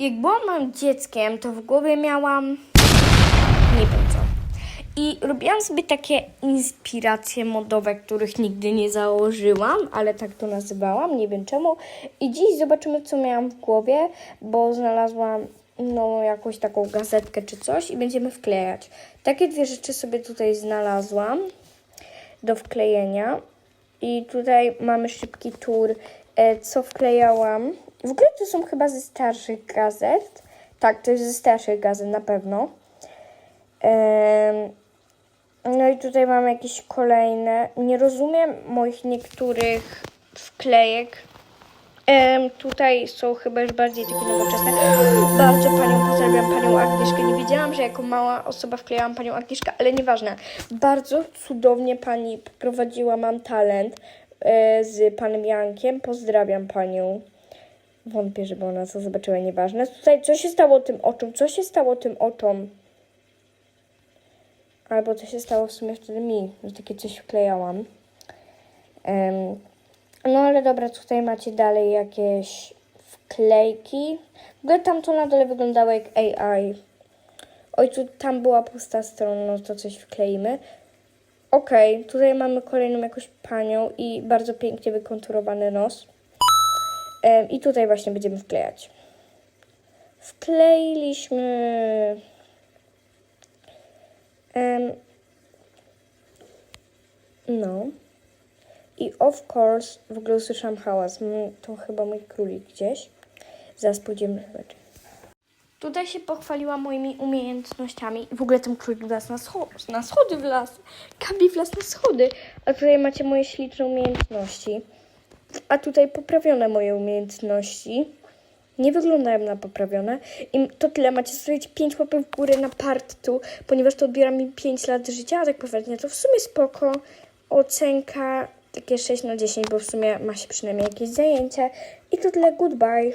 Jak byłam dzieckiem, to w głowie miałam nie wiem co. I robiłam sobie takie inspiracje modowe, których nigdy nie założyłam, ale tak to nazywałam, nie wiem czemu. I dziś zobaczymy, co miałam w głowie, bo znalazłam no, jakąś taką gazetkę czy coś i będziemy wklejać. Takie dwie rzeczy sobie tutaj znalazłam do wklejenia. I tutaj mamy szybki tour, e, co wklejałam. W ogóle to są chyba ze starszych gazet. Tak, to jest ze starszych gazet na pewno. No i tutaj mam jakieś kolejne. Nie rozumiem moich niektórych wklejek. Tutaj są chyba już bardziej takie nowoczesne. Bardzo panią pozdrawiam, panią Agnieszkę. Nie wiedziałam, że jako mała osoba wklejałam panią Agnieszkę, ale nieważne. Bardzo cudownie pani prowadziła Mam Talent e, z panem Jankiem. Pozdrawiam panią. Wątpię, żeby ona to zobaczyła, nieważne. Tutaj, co się stało tym oczom? Co się stało tym oczom? Albo co się stało w sumie wtedy mi, że takie coś wklejałam. Em, no ale dobra, tutaj macie dalej jakieś wklejki. W ogóle tam to na dole wyglądało jak AI. Oj, tu tam była pusta strona, no to coś wkleimy. Okej, tutaj mamy kolejną jakąś panią i bardzo pięknie wykonturowany nos. Em, I tutaj właśnie będziemy wklejać. Wkleiliśmy. No. I of course, w ogóle usłyszałam hałas. To chyba mój królik gdzieś. Zaraz pójdziemy zobaczyć. Tutaj się pochwaliła moimi umiejętnościami. W ogóle ten królik wlazł na, scho- na schody wlazł. Gabi wlazł na schody. A tutaj macie moje śliczne umiejętności. A tutaj poprawione moje umiejętności. Nie wyglądają na poprawione. I to tyle. Macie zostawić 5 łapek w górę na part tu, ponieważ to odbiera mi 5 lat życia, a tak poważnie to w sumie spoko. Ocenka takie 6 na 10, bo w sumie ma się przynajmniej jakieś zajęcie. I to tyle. Goodbye.